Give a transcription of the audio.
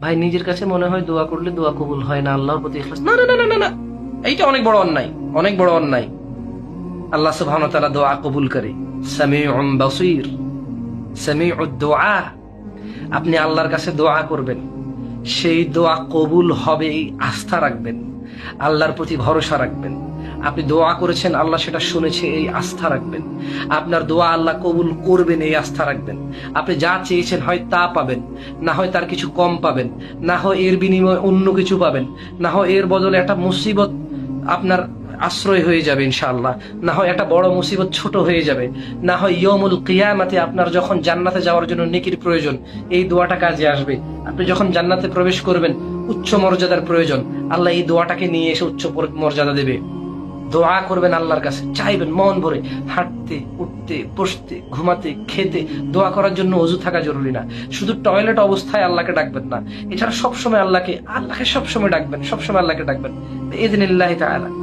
ভাই, নিজের কাছে মনে হয় দোয়া করলে দোয়া কবুল হয় না, আল্লাহর প্রতি না না না না না এইটা অনেক বড় অন্যায়, অনেক বড় অন্যায়। আল্লাহ সুবহানাহু ওয়া তাআলা দোয়া কবুল করে। দোয়া। আপনি আল্লাহর কাছে দোয়া করবেন, সেই দোয়া কবুল হবে, আস্থা রাখবেন, আল্লাহর প্রতি ভরসা রাখবেন। আপনি দোয়া করেছেন, আল্লাহ সেটা শুনেছে, এই আস্থা রাখবেন। আপনার দোয়া আল্লাহ কবুল করবেন, এই আস্থা রাখবেন। আপনি যা চেয়েছেন হয় তা পাবেন, না হয় তার কিছু কম পাবেন, না হয় এর বিনিময়ে অন্য কিছু পাবেন, না হয় এর বদলে একটা মুসিবত আপনার আশ্রয় হয়ে যাবে, ইনশাআল্লাহ। না হয় একটা বড় মুসিবত ছোট হয়ে যাবে। না হয় ইয়মুল কিয়ামাতে আপনার যখন জান্নাতে যাওয়ার জন্য নেকির প্রয়োজন, এই দোয়াটা কাজে আসবে। আপনি যখন জান্নাতে প্রবেশ করবেন, উচ্চ মর্যাদার প্রয়োজন। আল্লাহ এই দোয়াটাকে নিয়ে এসে উচ্চ মর্যাদা দেবে। দোয়া করবেন আল্লাহর কাছে, চাইবেন মন ভরে হাঁটতে, উঠতে, বসতে, ঘুমাতে, খেতে, দোয়া করার জন্য অজু থাকা জরুরি না। শুধু টয়লেট অবস্থায় আল্লাহকে ডাকবেন না। এছাড়া সবসময় আল্লাহকে আল্লাহকে সবসময় ডাকবেন, সবসময় আল্লাহকে ডাকবেন। এদিন তাআলা।